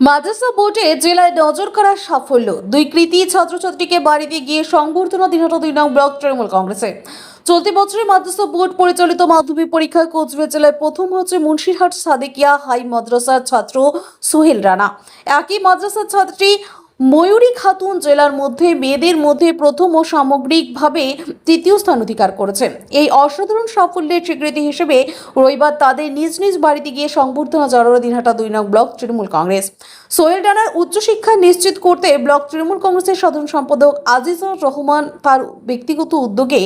মাদ্রাসা বোর্ডে জেলায় নজর করার সাফল্য। দুই কৃতি ছাত্রছাত্রীকে বাড়িতে গিয়ে সংবর্ধনা দিনহাটা দুই নং ব্লক তৃণমূল কংগ্রেসের চলতি বছরে মাদ্রাসা বোর্ড পরিচালিত মাধ্যমিক পরীক্ষায় কোচবিহার জেলায় প্রথম হচ্ছে মুন্সিরহাট সাদেকিয়া হাই মাদ্রাসার ছাত্র সোহেল রানা। একই মাদ্রাসার ছাত্রী ময়ূরী খাতুন জেলার মধ্যে মেয়েদের মধ্যে প্রথম ও সামগ্রিকভাবে তৃতীয় স্থান অধিকার করেছে। এই অসাধারণ সাফল্যের স্বীকৃতি হিসেবে রবিবার তাদের নিজ নিজ বাড়িতে গিয়ে সংবর্ধনা জড়ালো দিনহাটা দুই নং ব্লক তৃণমূল কংগ্রেস। সোহেল ডানার উচ্চশিক্ষা নিশ্চিত করতে ব্লক তৃণমূল কংগ্রেসের সাধারণ সম্পাদক আজিজুর রহমান তার ব্যক্তিগত উদ্যোগে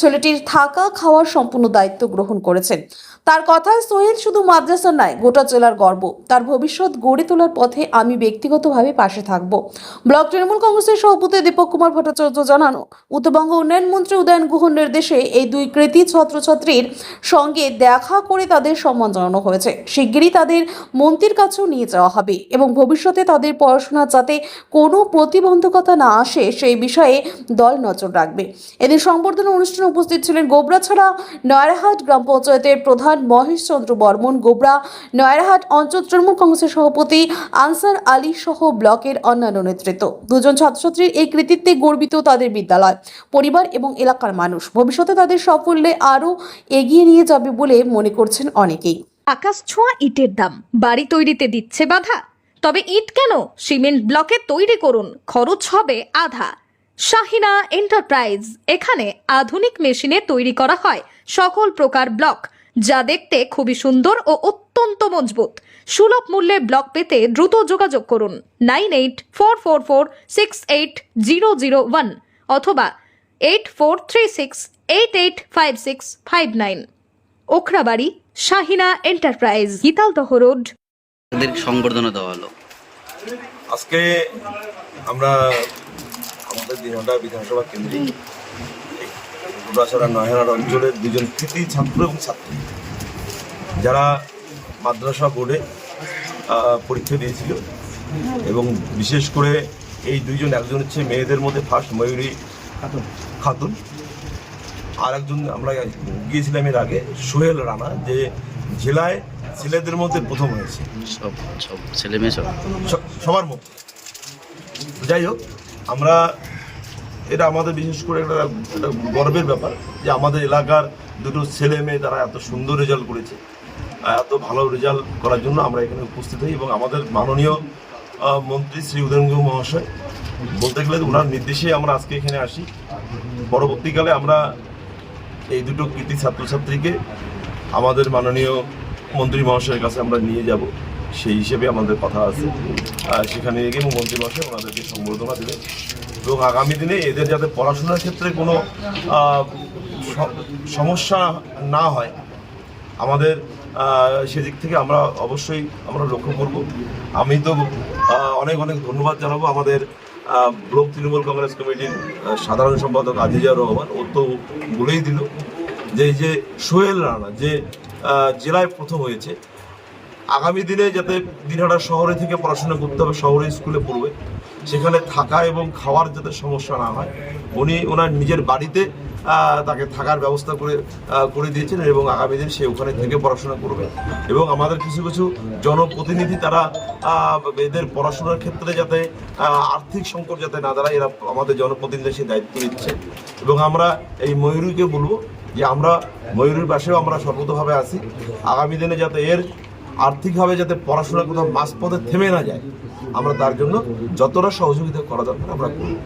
ছেলেটির থাকা খাওয়ার সম্পূর্ণ দায়িত্ব গ্রহণ করেছেন। তার কথায় সোহেল শুধু মাদ্রাসা নয়, গোটা জেলার গর্ব। তার ভবিষ্যৎ গড়ে তোলার পথে আমি ব্যক্তিগতভাবে পাশে থাকব। ব্লক তৃণমূল কংগ্রেসের সভাপতি দীপক কুমার ভট্টাচার্য জানান, উত্তরবঙ্গ উন্নয়ন মন্ত্রী উদয়ন গুহর নির্দেশে এই দুই কৃতি ছাত্রছাত্রীর সঙ্গে দেখা করে তাদের সম্মান জানানো হয়েছে। শিগগিরই তাদের মন্ত্রীর কাছেও নিয়ে যাওয়া হবে এবং ভবিষ্যতে তাদের পড়াশোনা যাতে কোনো প্রতিবন্ধকতা না আসে সেই বিষয়ে দল নজর রাখবে। এদিন সংবর্ধনা অনুষ্ঠানে উপস্থিত ছিলেন গোবরাছড়া নয়রাহাট গ্রাম পঞ্চায়েতের প্রধান মহেশ চন্দ্র বর্মন। গোবরা নয়রাহাট অঞ্চল তৃণমূল কংগ্রেসের সভাপতি আনসার আলী সহ ব্লকের অন্যান্য নেতৃত্ব। দুজন ছাত্রছাত্রীর এই কৃতিত্বে গর্বিত তাদের বিদ্যালয়, পরিবার এবং এলাকার মানুষ। ভবিষ্যতে তাদের সাফল্যে আরও এগিয়ে নিয়ে যাবে বলে মনে করছেন অনেকেই। আকাশ ছোঁয়া ইটের দাম। বাড়ি তৈরিতে দিচ্ছে বাধা। তবে ইট কেন? সিমেন্ট ব্লকে তৈরি করুন, খরচ হবে আধা। শাহিনা এন্টারপ্রাইজ, এখানে আধুনিক মেশিনে তৈরি করা হয় সকল প্রকার ব্লক। যা দেখতে খুবই সুন্দর ও অত্যন্ত মজবুত। সুলভ মূল্যে ব্লক পেতে দ্রুত যোগাযোগ করুন nine eight four four four six eight zero zero one অথবা eight four three six eight eight five six five nine. Okhrabari Shahina enterprise Gitaldaha road. তাদের সংবর্ধনা দেওয়া হলো। আজকে আমরা আমাদের দিনহাটা বিধানসভা কেন্দ্রে গুড়াছড়া নয়হাট অঞ্চলের দুজন কৃতি ছাত্র এবং ছাত্রী। যারা মাদ্রাসা বোর্ডে পরীক্ষা দিয়েছিল এবং বিশেষ করে এই দুইজন একজন হচ্ছে মেয়েদের মধ্যে ফার্স্ট ময়ূরী খাতুন। আর একজন আমরা গিয়েছিলাম এর আগে সোহেল রানা যে জেলায় ছেলেদের মধ্যে প্রথম হয়েছে। সব সব ছেলে মেয়ে সব? সবার মুখ যাই হোক আমরা এটা আমাদের বিশেষ করে একটা গর্বের ব্যাপার যে আমাদের এলাকার দুটো ছেলে মেয়ে তারা এত সুন্দর রেজাল্ট করেছে এত ভালো রেজাল্ট করার জন্য আমরা এখানে উপস্থিত হই এবং আমাদের মাননীয় মন্ত্রী শ্রী উদয়নগুহ মহাশয় বলতে গেলে ওনার নির্দেশে আমরা আজকে এখানে আসি। পরবর্তীকালে আমরা এই দুটো কৃতি ছাত্রছাত্রীকে আমাদের মাননীয় মন্ত্রী মহাশয়ের কাছে আমরা নিয়ে যাব। সেই হিসেবে আমাদের কথা আছে। সেখানে গিয়ে মন্ত্রী মহাশয় ওনাদেরকে সম্বর্ধনা দেবেন। এবং আগামী দিনে এদের যাতে পড়াশোনার ক্ষেত্রে কোনো সমস্যা না হয়, আমাদের সেদিক থেকে আমরা অবশ্যই আমরা লক্ষ্য করব। আমি তো অনেক অনেক ধন্যবাদ জানাব আমাদের ব্লক তৃণমূল কংগ্রেস কমিটির সাধারণ সম্পাদক আজিজা রহমান। ও তো বলেই দিল যে যে সোহেল রানা যে জেলায় প্রথম হয়েছে আগামী দিনে যাতে দিনহাটা শহরে থেকে পড়াশোনা করতে হবে, শহরে স্কুলে পড়বে, সেখানে থাকা এবং খাওয়ার যাতে সমস্যা না হয়, উনি ওনার নিজের বাড়িতে তাকে থাকার ব্যবস্থা করে করে দিয়েছেন এবং আগামী দিন সে ওখানে থেকে পড়াশোনা করবে। এবং আমাদের কিছু কিছু জনপ্রতিনিধি তারা এদের পড়াশোনার ক্ষেত্রে যাতে আর্থিক সংকট যাতে না দাঁড়ায়, এরা আমাদের জনপ্রতিনিধি সে দায়িত্ব নিচ্ছে। এবং আমরা এই ময়ূরীকে বলব যে আমরা ময়ূরীর পাশেও আমরা সর্বতভাবে আছি। আগামী দিনে যাতে এর আর্থিকভাবে যাতে পড়াশোনা কোথাও মাঝপথে থেমে না যায়, আমরা তার জন্য যতটা সহযোগিতা করা দরকার আমরা করব।